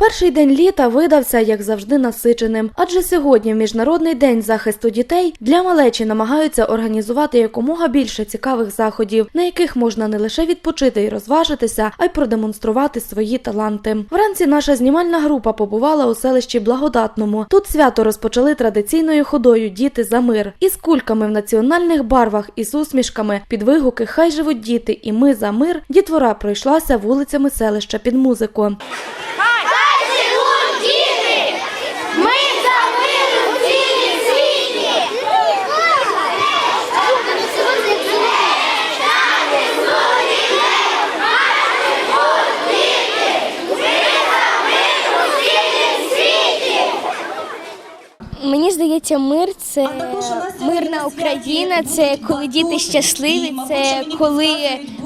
Перший день літа видався, як завжди, насиченим, адже сьогодні, в міжнародний день захисту дітей, для малечі намагаються організувати якомога більше цікавих заходів, на яких можна не лише відпочити і розважитися, а й продемонструвати свої таланти. Вранці наша знімальна група побувала у селищі Благодатному. Тут свято розпочали традиційною ходою Діти за мир із кульками в національних барвах і з усмішками під вигуки Хай живуть діти і ми за мир. Дітвора пройшлася вулицями селища під музику. Хай живуть діти! Ми за мир у цілій світі! Мені здається, мир це мирна Україна, це коли діти щасливі, це коли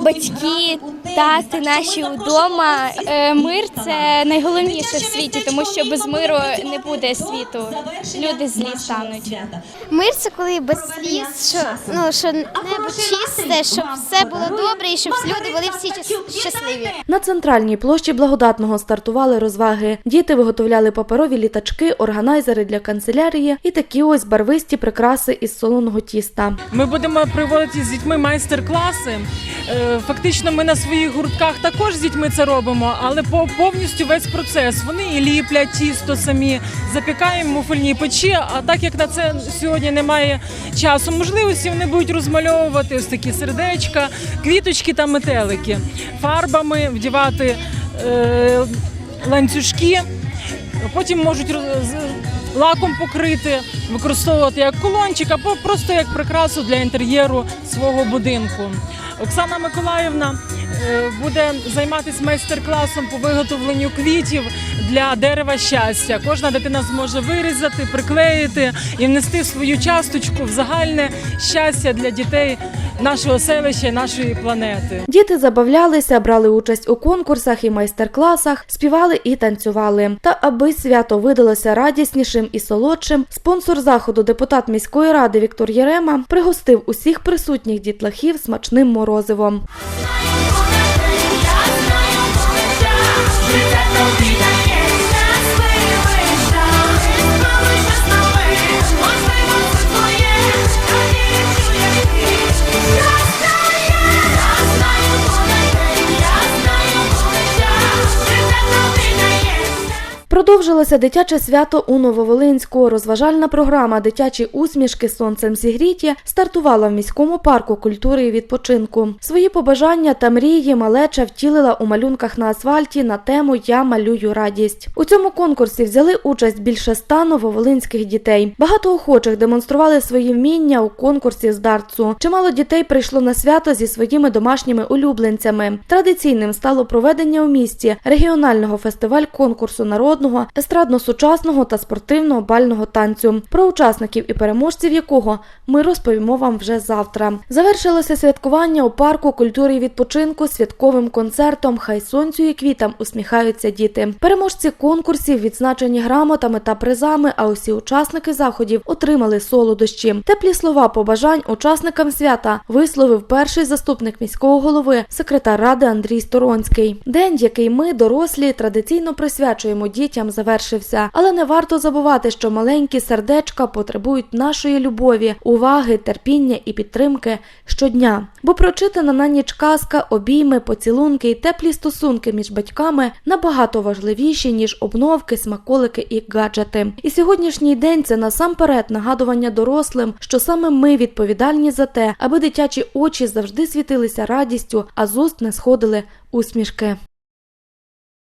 батьки, тати наші вдома. Е, Мир це найголовніше в світі, тому що без миру не буде світу. Люди злі стануть. Мир це коли без сліз, що ну що небо чисте, щоб все було добре і щоб люди були всі щас- щасливі. На центральній площі благодатного стартували розваги. Діти виготовляли паперові літачки, органайзери для канцелярії і такі ось барвисті прикраси із солоного тіста. Ми будемо проводити з дітьми майстер-класи. Е, Фактично, ми на своїх гуртках також з дітьми це робимо, але по повністю весь процес. Вони і ліплять тісто самі, запікаємо в муфельній печі. А так як на це сьогодні немає часу, можливості вони будуть розмальовувати ось такі сердечка, квіточки та метелики, фарбами вдівати е, ланцюжки. Потім можуть лаком покрити, використовувати як колончик, або просто як прикрасу для інтер'єру свого будинку. Оксана Миколаївна буде займатися майстер-класом по виготовленню квітів для дерева щастя. Кожна дитина зможе вирізати, приклеїти і внести свою часточку в загальне щастя для дітей нашого селища нашої планети. Діти забавлялися, брали участь у конкурсах і майстер-класах, співали і танцювали. Та аби свято видалося радіснішим і солодшим, спонсор заходу, депутат міської ради Віктор Єрема, пригостив усіх присутніх дітлахів смачним морозивом. Muchachos, mira que Продовжилося дитяче свято у Нововолинську. Розважальна програма Дитячі усмішки сонцем зігріті стартувала в міському парку культури і відпочинку. Свої побажання та мрії малеча втілила у малюнках на асфальті на тему Я малюю радість. У цьому конкурсі взяли участь більше ста нововолинських дітей. Багато охочих демонстрували свої вміння у конкурсі з дартсу. Чимало дітей прийшло на свято зі своїми домашніми улюбленцями. Традиційним стало проведення у місті регіонального фестиваль конкурсу народного, естрадно-сучасного та спортивного бального танцю, про учасників і переможців якого ми розповімо вам вже завтра. Завершилося святкування у парку культури і відпочинку святковим концертом Хай сонцю і квітам усміхаються діти. Переможці конкурсів відзначені грамотами та призами. А усі учасники заходів отримали солодощі. Теплі слова побажань учасникам свята висловив перший заступник міського голови, секретар ради Андрій Сторонський. День, який ми, дорослі, традиційно присвячуємо дітям, завершився. Але не варто забувати, що маленькі сердечка потребують нашої любові, уваги, терпіння і підтримки щодня. Бо прочитана на ніч казка, обійми, поцілунки і теплі стосунки між батьками набагато важливіші, ніж обновки, смаколики і гаджети. І сьогоднішній день це насамперед нагадування дорослим, що саме ми відповідальні за те, аби дитячі очі завжди світилися радістю, а з уст не сходили усмішки.